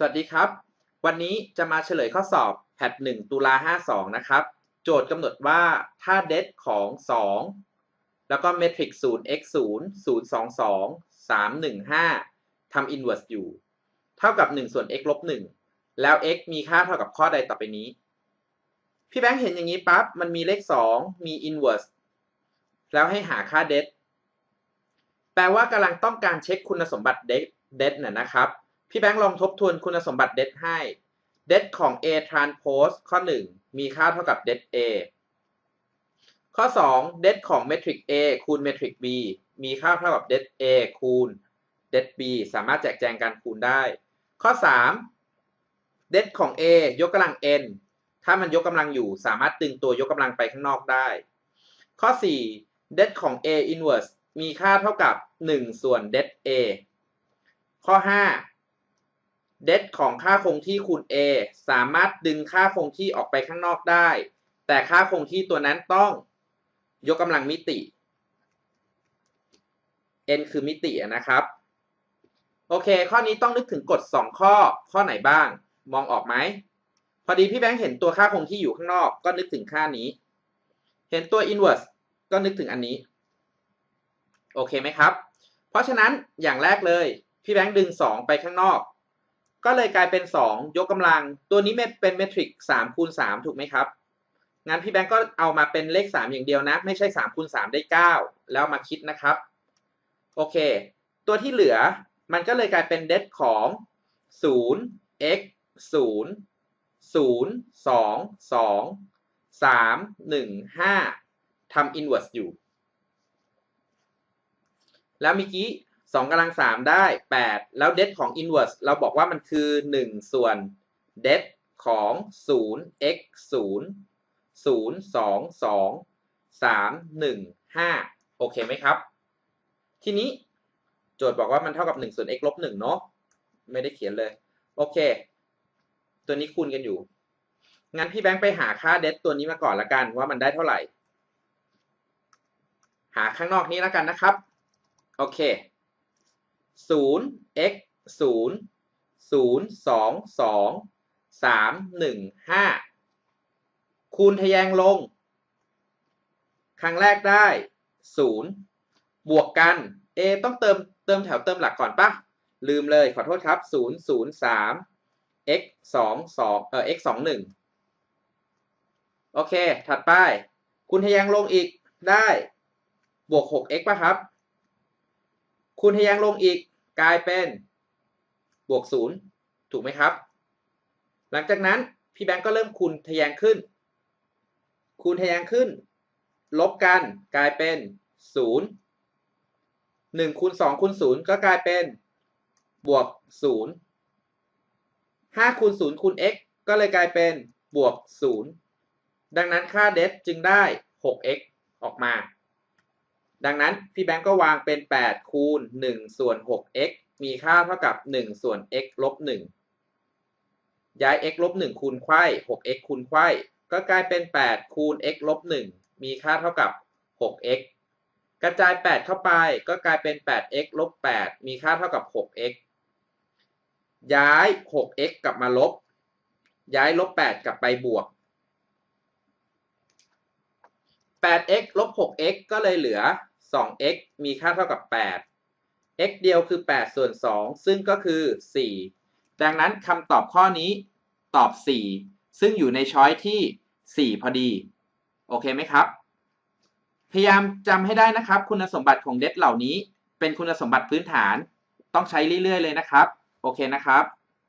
สวัสดีครับ วันนี้จะมาเฉลยข้อสอบแพท1ตุลา52 นะครับ โจทย์กำหนดว่าถ้าเดทของ 2 แล้วก็เมทริกซ์0 x 0 0 2 2 3 1 5ทำ inverse อยู่ เท่ากับ 1 ส่วน x ลบ 1 แล้ว x มีค่าเท่ากับข้อใดต่อไปนี้ พี่แบงค์เห็นอย่างนี้ปั๊บ มันมีเลข 2 มี inverse แล้วให้หาค่าเดทแปลว่ากำลังต้องการเช็คคุณสมบัติเดทเดทน่ะนะครับ พี่แบงค์ลองทบทวนคุณสมบัติเดทให้เดทของ A transpose ข้อ 1 มีค่าเท่ากับเดท A ข้อ 2 เดทของเมทริก A คูณเมทริก B มีค่าเท่ากับเดท A คูณเดท B สามารถแจกแจงการคูณได้ ข้อ 3 เดทของ A ยกกำลัง n ถ้ามันยกกำลังอยู่สามารถดึงตัวยกกำลังไปข้างนอกได้ ข้อ 4 เดทของ A inverse มีค่าเท่ากับ 1 ส่วนเดท A ข้อ 5 เดทของค่าคงที่คูณ a สามารถดึงค่าคงที่ออกไปข้างนอกได้ แต่ค่าคงที่ตัวนั้นต้องยกกำลังมิติ n คือมิตินะครับ โอเค ข้อนี้ต้องนึกถึงกฎ 2 ข้อ ข้อไหนบ้าง มองออกไหม พอดีพี่แบงค์เห็นตัวค่าคงที่อยู่ข้างนอก ก็นึกถึงค่านี้ เห็นตัว inverse ก็นึกถึงอันนี้ โอเคไหมครับ เพราะฉะนั้นอย่างแรกเลย พี่แบงค์ดึง 2 ไปข้างนอก ก็เลยกลายเป็น 2 ยกกำลัง ตัวนี้เป็นเมทริก3คูณ3ถูกไหมครับ งั้นพี่แบงค์ก็เอามาเป็นเลข 3 อย่างเดียวนะ ไม่ใช่3คูณ3ได้ 9 แล้วมาคิดนะครับ โอเค ตัวที่เหลือมันก็เลยกลายเป็นเดทของ0 x 0 0 2 2 3 1 5ทำ inverse อยู่ แล้วเมื่อกี้ สองกำลังสามได้แปดแล้วเดทของ inverse เราบอกว่ามันคือหนึ่งส่วนเดทของศูนย์ x ศูนย์ศูนย์สองสองสามหนึ่งห้าโอเคไหมครับ ทีนี้โจทย์บอกว่ามันเท่ากับหนึ่งส่วน x ลบหนึ่งเนาะไม่ได้เขียนเลย โอเค ตัวนี้คูณกันอยู่ งั้นพี่แบงค์ไปหาค่าเดทตัวนี้มาก่อนละกันว่ามันได้เท่าไหร่ หาข้างนอกนี้ล้วกันนะครับ โอเค ศูนย์ x ศูนย์ศูนย์สองสองสามหนึ่งห้าคูณทะแยงลง ครั้งแรกได้ศูนย์บวกกัน a ต้องเติมเติมแถวเติมหลักก่อนปะลืมเลยขอโทษครับศูนย์ศูนย์สาม x สองสองเอ่อ x สองหนึ่งโอเค ถัดไป คูณทะแยงลงอีกได้ บวก 6x ป่ะครับ คูณทะแยงลงอีก กลายเป็นบวก0ถูกไหมครับ หลังจากนั้นพี่แบงก์ก็เริ่มคูณทะแยงขึ้น คูณทะแยงขึ้น ลบกันกลายเป็น0 1คูณ2คูณ0ก็กลายเป็นบวก0 5คูณ0คูณ x ก็เลยกลายเป็นบวก0ดังนั้นค่าเดฟจึงได้ 6x ออกมา ดังนั้นพี่แบงก์ก็วางเป็น 8 คูณ 1 ส่วน 6x มีค่าเท่ากับ 1 ส่วน x ลบ 1 ย้าย x ลบ 1 คูณไขว้ 6x คูณไขว้ ก็กลายเป็น 8 คูณ x ลบ 1 มีค่าเท่ากับ 6x กระจาย 8 เข้าไป ก็กลายเป็น 8x ลบ 8 มีค่าเท่ากับ 6x ย้าย 6x กลับมาลบ ย้าย ลบ 8 กลับไปบวก 8x ลบ 6x ก็เลยเหลือ 2x มีค่าเท่ากับ 8 x เดียวคือ 8 ส่วน 2 ซึ่งก็คือ 4 ดังนั้นคำตอบข้อนี้ตอบ 4 ซึ่งอยู่ในช้อยที่ 4 พอดี โอเคไหมครับ พยายามจำให้ได้นะครับ คุณสมบัติของเดทเหล่านี้ เป็นคุณสมบัติพื้นฐาน ต้องใช้เรื่อยๆเลยนะครับ โอเคนะครับ